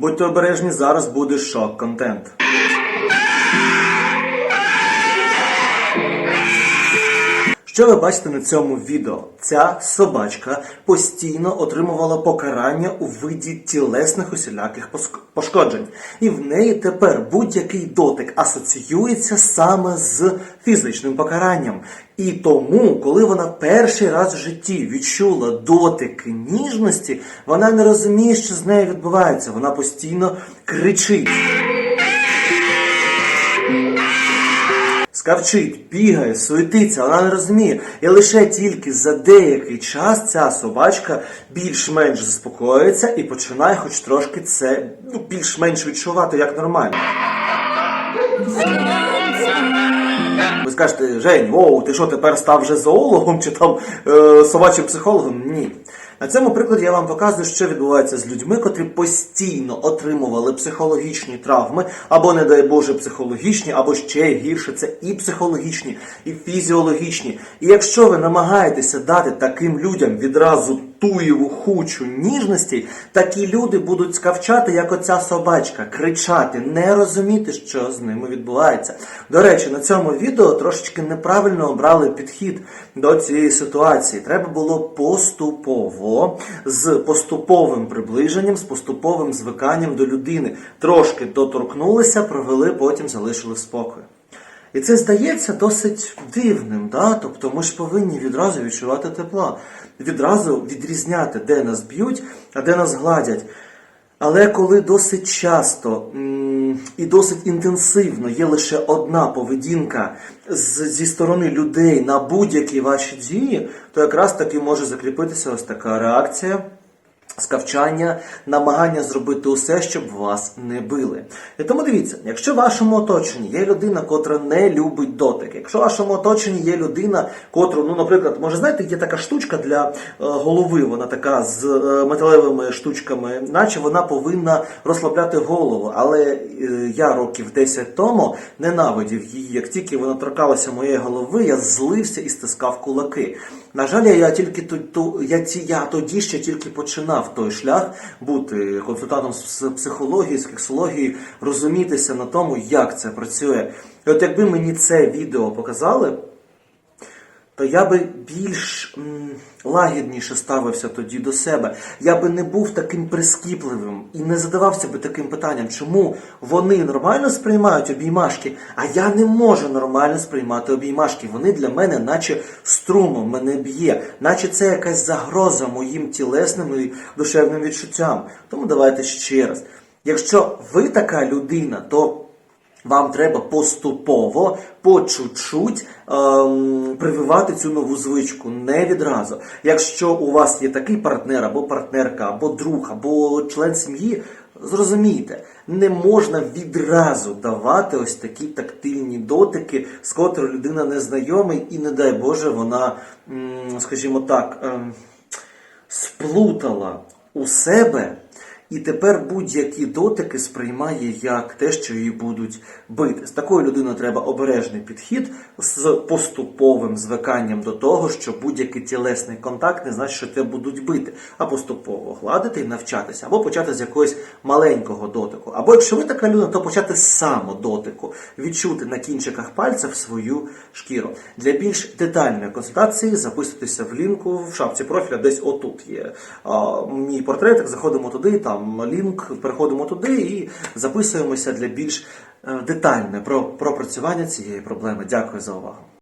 Будьте обережні, зараз буде шок-контент. Що ви бачите на цьому відео? Ця собачка постійно отримувала покарання у виді тілесних усіляких пошкоджень. І в неї тепер будь-який дотик асоціюється саме з фізичним покаранням. І тому, коли вона перший раз в житті відчула дотик ніжності, вона не розуміє, що з нею відбувається. Вона постійно кричить. Скавчить, бігає, суетиться, вона не розуміє. І лише тільки за деякий час ця собачка більш-менш заспокоюється і починає хоч трошки це ну, більш-менш відчувати як нормально. Ви скажете, Жень, оу, ти що тепер став вже зоологом чи там е, собачим психологом? Ні. На цьому прикладі я вам показую, що відбувається з людьми, котрі постійно отримували психологічні травми, або, не дай Боже, психологічні, або ще гірше, це і психологічні, і фізіологічні. І якщо ви намагаєтеся дати таким людям відразу туєву хучу ніжності, такі люди будуть скавчати, як оця собачка, кричати, не розуміти, що з ними відбувається. До речі, на цьому відео трошечки неправильно обрали підхід до цієї ситуації. Треба було поступово, з поступовим приближенням, з поступовим звиканням до людини. Трошки доторкнулися, провели, потім залишили в спокою. І це здається досить дивним, да? тобто ми ж повинні відразу відчувати тепла, відразу відрізняти, де нас б'ють, а де нас гладять. Але коли досить часто і досить інтенсивно є лише одна поведінка зі сторони людей на будь-які ваші дії, то якраз таки може закріпитися ось така реакція скавчання, намагання зробити усе, щоб вас не били. І тому дивіться, якщо в вашому оточенні є людина, котра не любить дотик, якщо в вашому оточенні є людина, котру, ну, наприклад, може, знаєте, є така штучка для е, голови, вона така з е, металевими штучками, наче вона повинна розслабляти голову. Але е, я років 10 тому ненавидів її. Як тільки вона торкалася моєї голови, я злився і стискав кулаки. На жаль, я тільки я, я тоді ще тільки починав той шлях бути консультантом з психології, з кексології, розумітися на тому, як це працює. І от якби мені це відео показали, то я би більш м, лагідніше ставився тоді до себе. Я би не був таким прискіпливим і не задавався би таким питанням, чому вони нормально сприймають обіймашки, а я не можу нормально сприймати обіймашки. Вони для мене, наче струмом мене б'є, наче це якась загроза моїм тілесним і душевним відчуттям. Тому давайте ще раз. Якщо ви така людина, то вам треба поступово, по чуть-чуть ем, прививати цю нову звичку, не відразу. Якщо у вас є такий партнер, або партнерка, або друг, або член сім'ї, зрозумійте, не можна відразу давати ось такі тактильні дотики, з котрою людина не знайомий, і не дай Боже, вона, скажімо так, ем, сплутала у себе. І тепер будь-які дотики сприймає як те, що її будуть бити. З такою людиною треба обережний підхід з поступовим звиканням до того, що будь-який тілесний контакт не значить, що тебе будуть бити, а поступово гладити і навчатися, або почати з якогось маленького дотику. Або якщо ви така людина, то почати з самодотику, відчути на кінчиках пальців свою шкіру. Для більш детальної консультації записуйтеся в лінку в шапці профіля, десь отут є а, мій портретик. Заходимо туди, і там лінк, переходимо туди і записуємося для більш е, детальне про пропрацювання цієї проблеми. Дякую за увагу.